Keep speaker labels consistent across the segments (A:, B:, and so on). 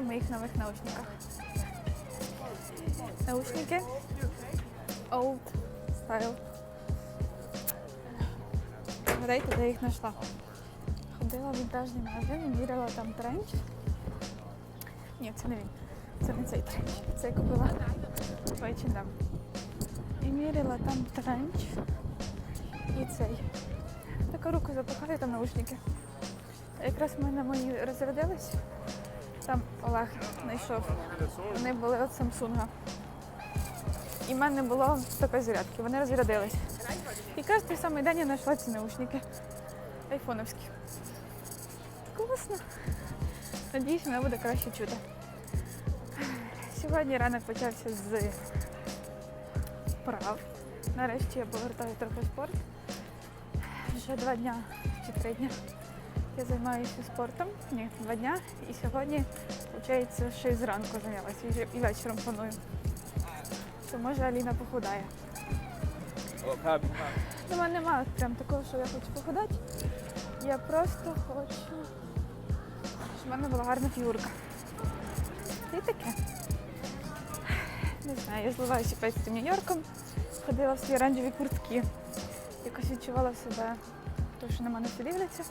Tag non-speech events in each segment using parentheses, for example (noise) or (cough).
A: в моїх нових наушниках. Наушники Old Style. Гадайте, я їх знайшла. Ходила в вінтажний магазин, міряла там тренч. Ні, це не він. Це не цей тренч. Це я купила в H&M. І міряла там тренч і цей. Таку руку запихаю, там наушники. Якраз в мене мої розрядились. Там Олег знайшов. Вони були від Samsung. І в мене було такої зарядки. Вони розрядились. Якраз той самий день я знайшла ці наушники. Айфоновські. Класно. Надіюсь, мене буде краще чути. Сьогодні ранок почався з вправ. Нарешті я повертаю трохи спорт. Вже два дня чи три дня я займаюся спортом. Ні, два дня. І сьогодні, виходить, ще й зранку зайнялася і вечором планую. То може Аліна похудає. У мене немає прям такого, що я хочу похудати. Я просто хочу, щоб в мене була гарна фігурка. І таке. Не знаю, я зливаюся перед цим Нью-Йорком, ходила в свої оранжеві куртки. Якось відчувала себе, то що на мене всі дивляться.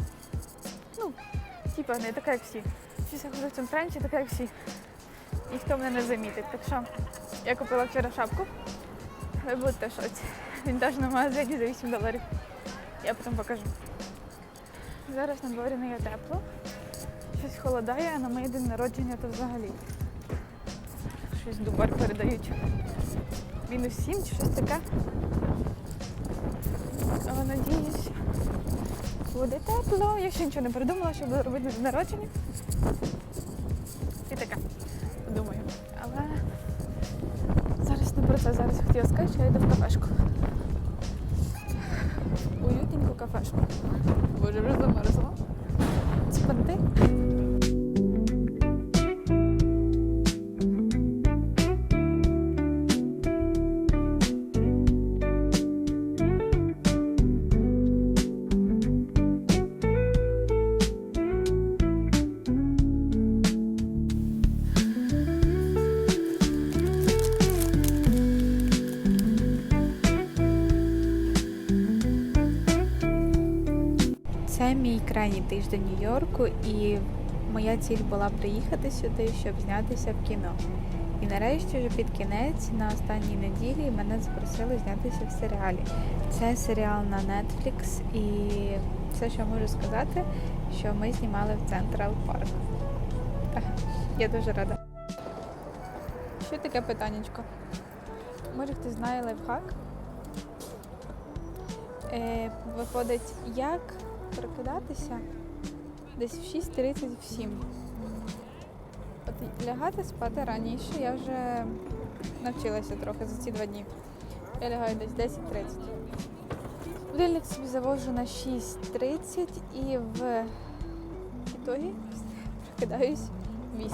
A: Ну, типа така, як всі. Щось я ходжу в цьому тренчі, така, як всі. Ніхто мене не замітить. Так що я купила вчора шапку. Ви будете в шоці. В вінтажному магазині за 8 доларів. Я потім покажу. Зараз на дворі не є тепло. Щось холодає, а на моє день народження то взагалі. Щось дубар передають. Мінус 7 чи щось таке. Але надіюсь, буде тепло. Я ще нічого не придумала, що буду робити на народження. І таке. Думаю. Але зараз не про це. Зараз хотіла сказати, що я йду в кафешку. Це мій крайній тиждень Нью-Йорку, і моя ціль була приїхати сюди, щоб знятися в кіно. І нарешті вже під кінець на останній неділі мене запросили знятися в серіалі. Це серіал на Netflix, і все, що можу сказати, що ми знімали в Централ Парк. Я дуже рада. Що таке питаннячко? Може хтось знає лайфхак? Е, виходить, як прокидатися десь в 6.30 в 7. От лягати спати раніше я вже навчилася трохи за ці два дні. Я лягаю десь 10.30. Будильник собі завожу на 6.30 і в ітогі прокидаюсь 8.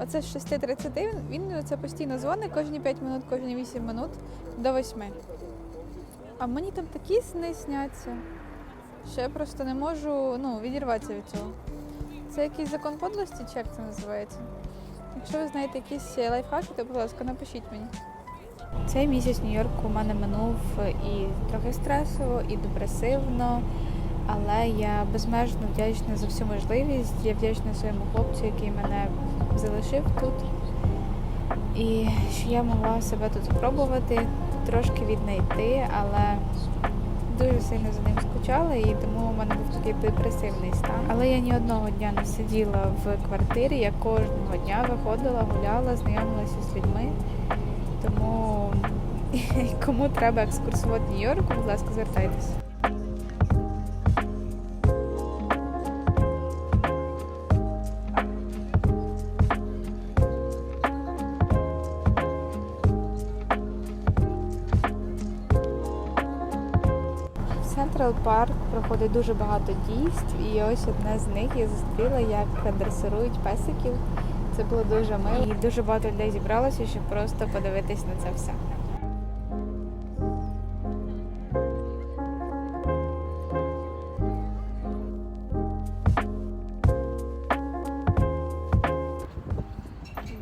A: Оце з 6.30 він, це постійно дзвонить кожні 5 минут, кожні 8 минут до 8. А мені там такі сни сняться, що я просто не можу ну, відірватися від цього. Це якийсь закон подлості, чи як це називається? Якщо ви знаєте якісь лайфхаки, то, будь ласка, напишіть мені. Цей місяць Нью-Йорку у мене минув і трохи стресово, і депресивно, але я безмежно вдячна за всю можливість. Я вдячна своєму хлопцю, який мене залишив тут. І що я могла себе тут спробувати, трошки віднайти, але дуже сильно за ним скучала, і тому у мене був такий депресивний стан. Але я ні одного дня не сиділа в квартирі, я кожного дня виходила, гуляла, знайомилася з людьми. Тому (laughs) кому треба екскурсовод Нью-Йорку, будь ласка, звертайтеся. Централ Парк проходить дуже багато дійств, і ось одне з них я зустріла, як дресирують песиків. Це було дуже мило. І дуже багато людей зібралося, щоб просто подивитись на це все.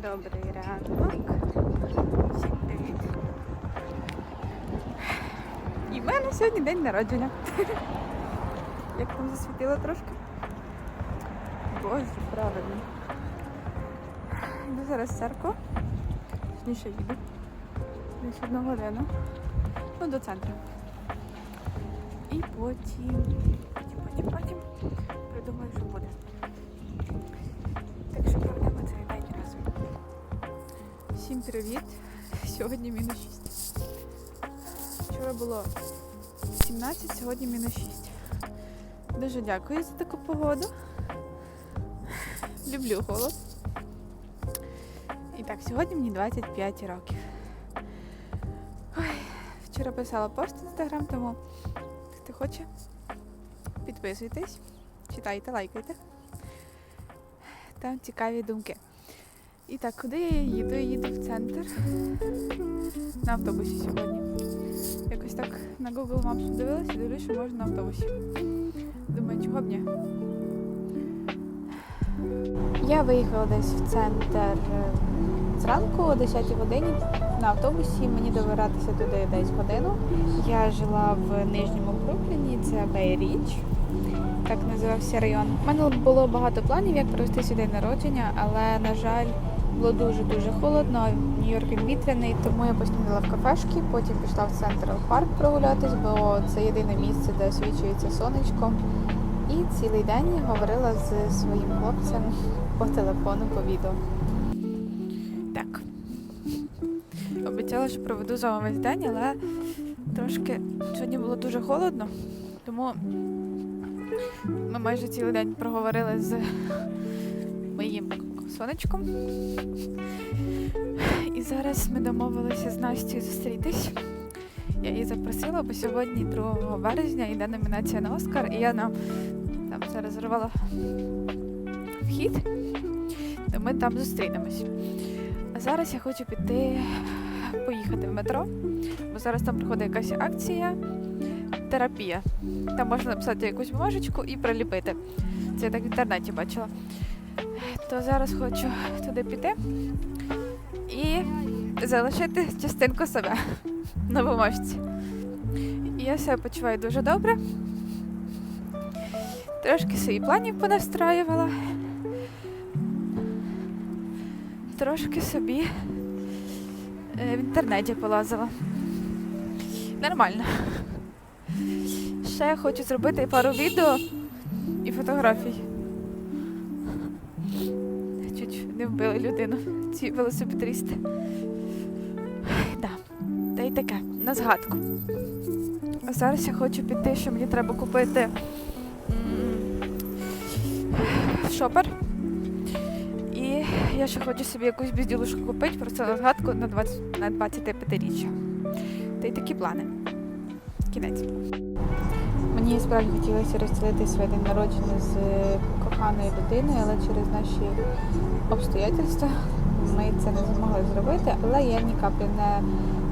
A: Добрий ранок. Сьогодні день народження. Як там засвітило трошки? Боже, правильно. Йду зараз в церкву. Точніше їду. Десь одну годину. Ну, до центру. І потім, потім, потім, потім придумаю, що буде. Так що проведемо цей день разом. Всім привіт! Сьогодні мінус 6. Вчора було 17, сьогодні мінус 6. Дуже дякую за таку погоду. Люблю холод. І так, сьогодні мені 25 років. Ой, вчора писала пост в інстаграм, тому хто хоче, підписуйтесь, читайте, лайкайте. Там цікаві думки. І так, куди я їду? Я їду в центр на автобусі сьогодні. На Google Maps подивилася, дивлюсь, що можна на автобусі. Думаю, чого б ні. Я виїхала десь в центр е, зранку о 10 годині на автобусі. Мені добиратися туди десь годину. Я жила в нижньому Брукліні, це Бейріч, так називався район. У мене було багато планів, як провести сюди народження, але, на жаль, було дуже-дуже холодно. Нью-Йорк вітряний, тому я поснідала в кафешки, потім пішла в Централ Парк прогулятись, бо це єдине місце, де освічується сонечко. І цілий день говорила з своїм хлопцем по телефону, по відео. Так. Обіцяла, що проведу з вами весь день, але трошки сьогодні було дуже холодно, тому ми майже цілий день проговорили з моїм сонечком. І зараз ми домовилися з Настю зустрітись. Я її запросила, бо сьогодні 2 березня йде номінація на Оскар, і я нам там зарезервувала вхід, то ми там зустрінемось. А зараз я хочу піти поїхати в метро, бо зараз там проходить якась акція терапія. Там можна написати якусь бумажечку і приліпити. Це я так в інтернеті бачила. То зараз хочу туди піти і залишити частинку себе на бумажці. Я себе почуваю дуже добре. Трошки свої планів понастраювала. Трошки собі е, в інтернеті полазила. Нормально. Ще хочу зробити пару відео і фотографій. Не вбили людину, ці велосипедисти. Да. Та й таке, на згадку. А зараз я хочу піти, що мені треба купити шопер. І я ще хочу собі якусь безділушку купити, просто на згадку на 20, на 25-річчя. Та й такі плани. Кінець. Мені справді хотілося розділити своє день народження з коханою людиною, але через наші обстоятельства ми це не змогли зробити. Але я ні каплі не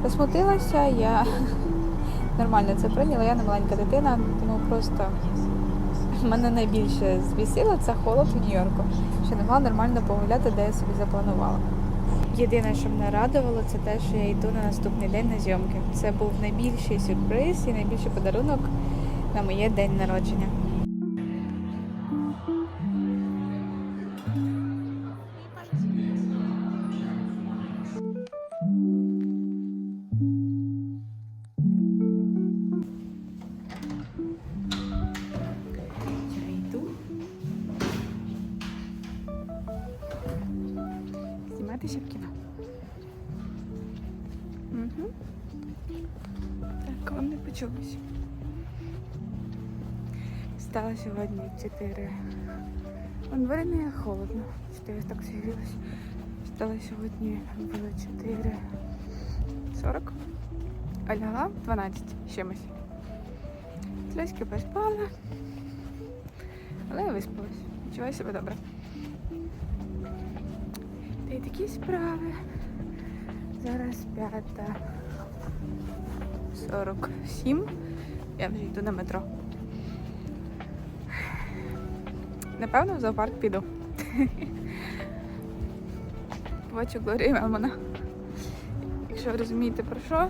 A: засмутилася, я (laughs) нормально це прийняла, я не маленька дитина, тому просто мене найбільше збісило це холод у Нью-Йорку, що не могла нормально погуляти, де я собі запланувала. Єдине, що мене радувало, це те, що я йду на наступний день на зйомки. Це був найбільший сюрприз і найбільший подарунок на моє день народження. Зніматися в кіно. Угу. Так, вам не почулося. Стало сьогодні 4. На дворі не холодно. Що я так зігрілась. Стало сьогодні було 4. 40. А лягла 12 з чимось. Трошки поспала. Але я виспалась. Відчуваю себе добре. Й такі справи. Зараз п'ята 47. Я вже йду на метро. Напевно, в зоопарк піду. Бачу Глорію Мелмана. Якщо ви розумієте про що,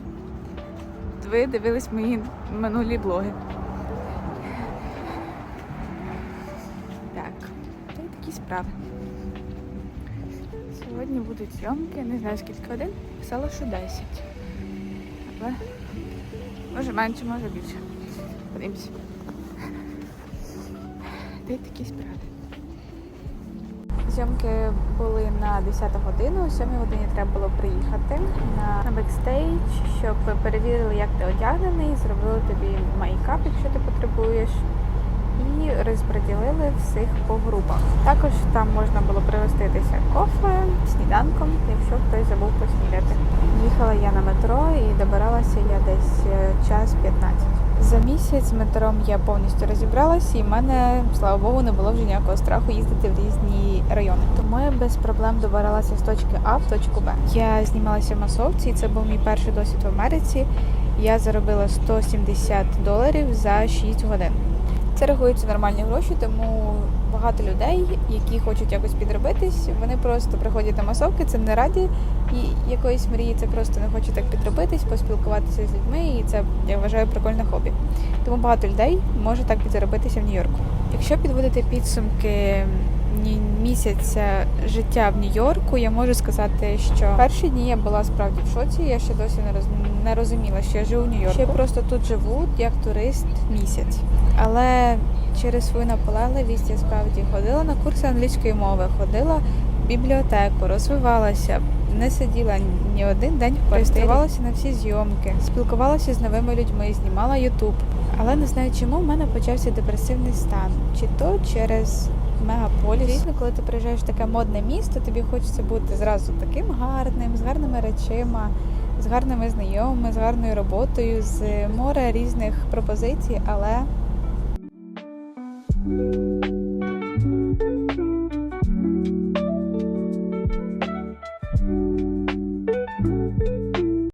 A: ви дивились мої минулі блоги. Так, та такі справи. Сьогодні будуть зйомки, не знаю скільки годин. Писала, що 10. Але може менше, може більше. Подивимось. Та й такі справи. Зйомки були на 10 годину, о 7 годині треба було приїхати на, на бекстейдж, щоб перевірили, як ти одягнений, зробили тобі майкап, якщо ти потребуєш, і розподілили всіх по групах. Також там можна було пригоститися кофе, сніданком, якщо хтось забув поснідати. Їхала я на метро і добиралася я десь е, час 15. За місяць метром я повністю розібралась, і в мене, слава Богу, не було вже ніякого страху їздити в різні райони. Тому я без проблем добиралася з точки А в точку Б. Я знімалася в масовці, і це був мій перший досвід в Америці. Я заробила 170 доларів за 6 годин. Це рахується нормальні гроші, тому багато людей, які хочуть якось підробитись, вони просто приходять на масовки. Це не раді і- якоїсь мрії, це просто не хочуть так підробитись, поспілкуватися з людьми, і це я вважаю прикольне хобі. Тому багато людей може так підзаробитися в Нью-Йорку. Якщо підводити підсумки місяця життя в Нью-Йорку, я можу сказати, що перші дні я була справді в шоці. Я ще досі не роз... не розуміла, що я живу в Нью-Йорку. Ще просто тут живу як турист місяць. Але через свою наполегливість я справді ходила на курси англійської мови, ходила в бібліотеку, розвивалася, не сиділа ні один день в. На всі зйомки, спілкувалася з новими людьми, знімала Ютуб. Але не знаю, чому в мене почався депресивний стан. Чи то через мегаполіс. Звісно, коли ти приїжджаєш в таке модне місто, тобі хочеться бути зразу таким гарним, з гарними речима, з гарними знайомими, з гарною роботою, з моря різних пропозицій, але